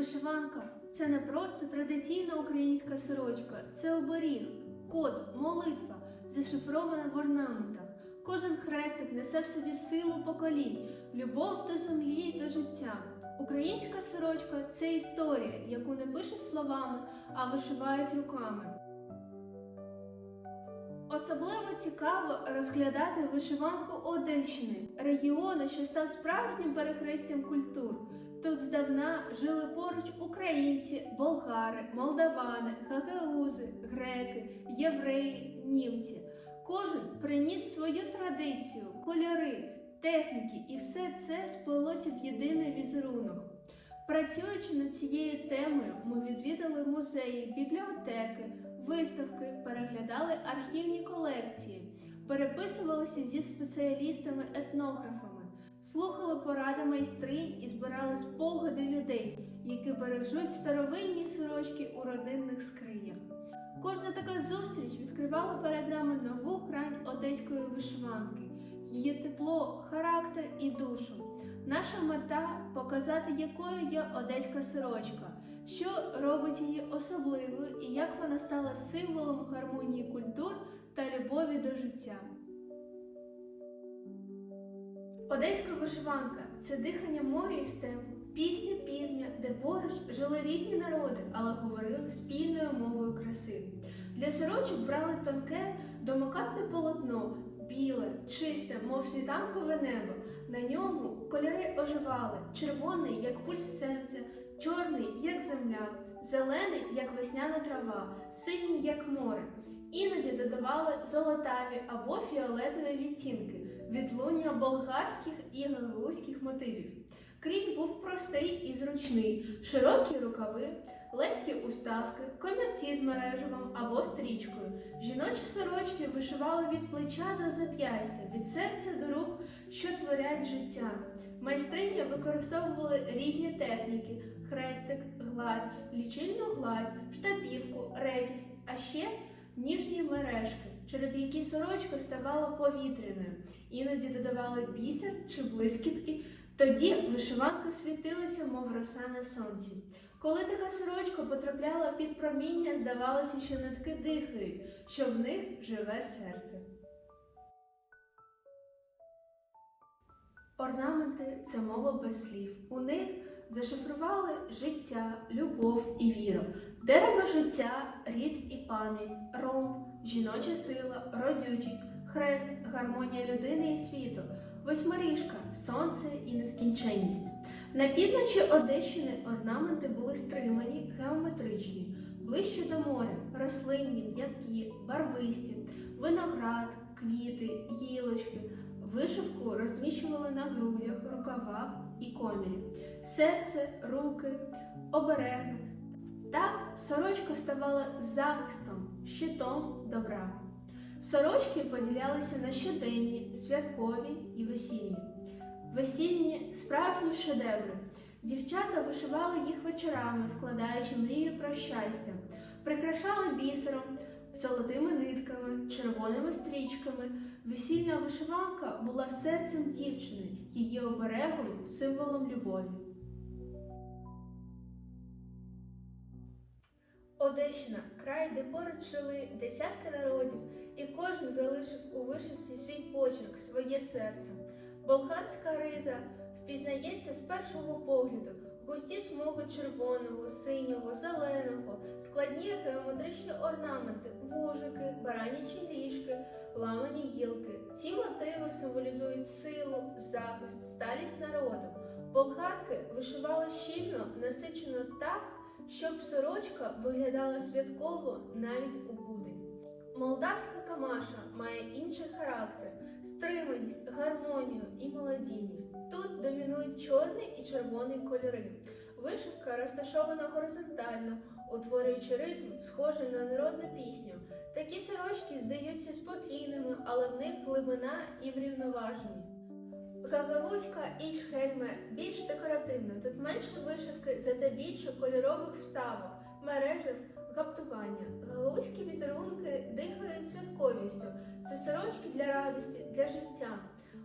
Вишиванка це не просто традиційна українська сорочка, це оберіг, код, молитва, зашифрована в орнаментах. Кожен хрестик несе в собі силу поколінь, любов до землі і до життя. Українська сорочка це історія, яку не пишуть словами, а вишивають руками. Особливо цікаво розглядати вишиванку Одещини, регіону, що став справжнім перехрестям культур. Тут здавна жили поруч українці, болгари, молдавани, гагаузи, греки, євреї, німці. Кожен приніс свою традицію, кольори, техніки, і все це сплелося в єдиний візерунок. Працюючи над цією темою, ми відвідали музеї, бібліотеки, виставки, переглядали архівні колекції, переписувалися зі спеціалістами-етнографами, слухали поради майстринь і збирали людей, які бережуть старовинні сорочки у родинних скринях. Кожна така зустріч відкривала перед нами нову грань одеської вишиванки, її тепло, характер і душу. Наша мета показати, якою є одеська сорочка, що робить її особливою і як вона стала символом гармонії культур та любові до життя. Одеська вишиванка це дихання моря і степу, пісня півдня, де поруч жили різні народи, але говорили спільною мовою краси. Для сорочок брали тонке домокатне полотно, біле, чисте, мов світанкове небо. На ньому кольори оживали: червоний, як пульс серця, чорний, як земля, зелений, як весняна трава, синій, як море. Іноді додавали золотаві або фіолетові відтінки, відлуння болгарських і гагаузьких мотивів. Крій був простий і зручний, широкі рукави, легкі уставки, комірці з мереживом або стрічкою. Жіночі сорочки вишивали від плеча до зап'ястя, від серця до рук, що творять життя. Майстрині використовували різні техніки: хрестик, гладь, лічильну гладь, штапівку, ретість, а ще ніжні мережки, через які сорочка ставала повітряною. Іноді додавали бісер чи блискітки. Тоді вишиванка світилася, мов роса на сонці. Коли така сорочка потрапляла під проміння, здавалося, що нитки дихають, що в них живе серце. Орнаменти це мова без слів. У них зашифрували життя, любов і віру, дерево життя, рід і пам'ять, ромб, жіноча сила, родючість, хрест, гармонія людини і світу, восьмиріжка, сонце і нескінченність. На півночі Одещини орнаменти були стримані, геометричні, ближче до моря, рослинні, м'які, барвисті, виноград, квіти, гілочки. Вишивку розміщували на грудях, рукавах і комірі, серце, руки, обереги. Так сорочка ставала захистом, щитом добра. Сорочки поділялися на щоденні, святкові і весільні. Весільні справжні шедеври. Дівчата вишивали їх вечорами, вкладаючи мрію про щастя, прикрашали бісером, золотими нитками, червоними стрічками. Весільна вишиванка була серцем дівчини, її оберегом, символом любові. Одещина край, де поруч жили десятки народів, і кожен залишив у вишивці свій почерк, своє серце. Болгарська риза впізнається з першого погляду. Густі смуги червоного, синього, зеленого, складні геометричні орнаменти, вужики, баранячі ріжки, ламані гілки. Ці мотиви символізують силу, захист, сталість народу. Болгарки вишивали щільно, насичено так, щоб сорочка виглядала святково навіть у. Молдавська камаша має інший характер, стриманість, гармонію і молодійність. Тут домінують чорний і червоний кольори. Вишивка розташована горизонтально, утворюючи ритм, схожий на народну пісню. Такі сорочки здаються спокійними, але в них глибина і врівноваженість. Гагаузька ічхельме більш декоративна, тут менше вишивки, зате більше кольорових вставок, мережів, гаптування. Гагаузькі візерунки дихають святковістю. Це сорочки для радості, для життя.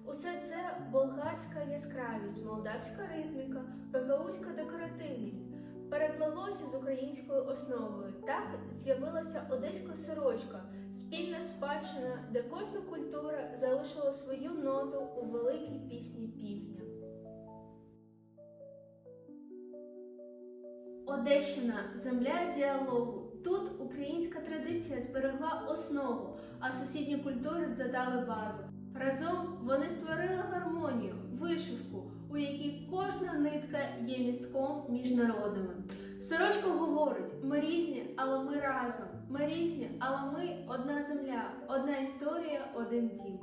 Усе це болгарська яскравість, молдавська ритміка, гагаузька декоративність. переплелося з українською основою. Так з'явилася одеська сорочка, спільна спадщина, де кожна культура залишила свою ноту у великій пісні півдня. Одещина земля діалогу. Тут українська традиція зберегла основу, а сусідні культури додали барви. Разом вони створили гармонію, вишивку, у якій кожна нитка є містком між народами. Сорочка говорить: ми різні, але ми разом. Ми різні, але ми одна земля, одна історія, один дім.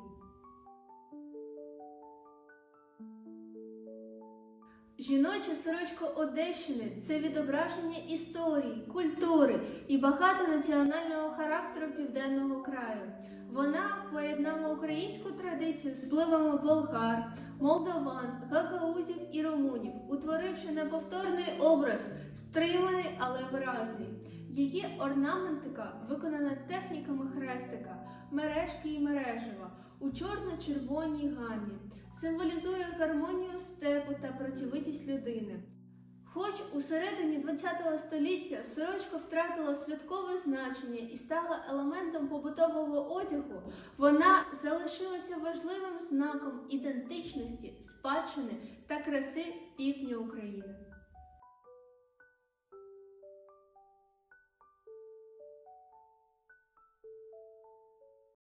Жіноча сорочка Одещини це відображення історії, культури і багатонаціонального характеру південного краю. Вона поєднала українську традицію з впливами болгар, молдаван, гагаузів і румунів, утворивши неповторний образ, стриманий, але виразний. Її орнаментика виконана техніками хрестика, мережки і мережева у чорно-червоній гамі, символізує гармонію степу та працьовитість людини. Хоч у середині ХХ століття сорочка втратила святкове значення і стала елементом побутового одягу, вона залишилася важливим знаком ідентичності, спадщини та краси півдня України.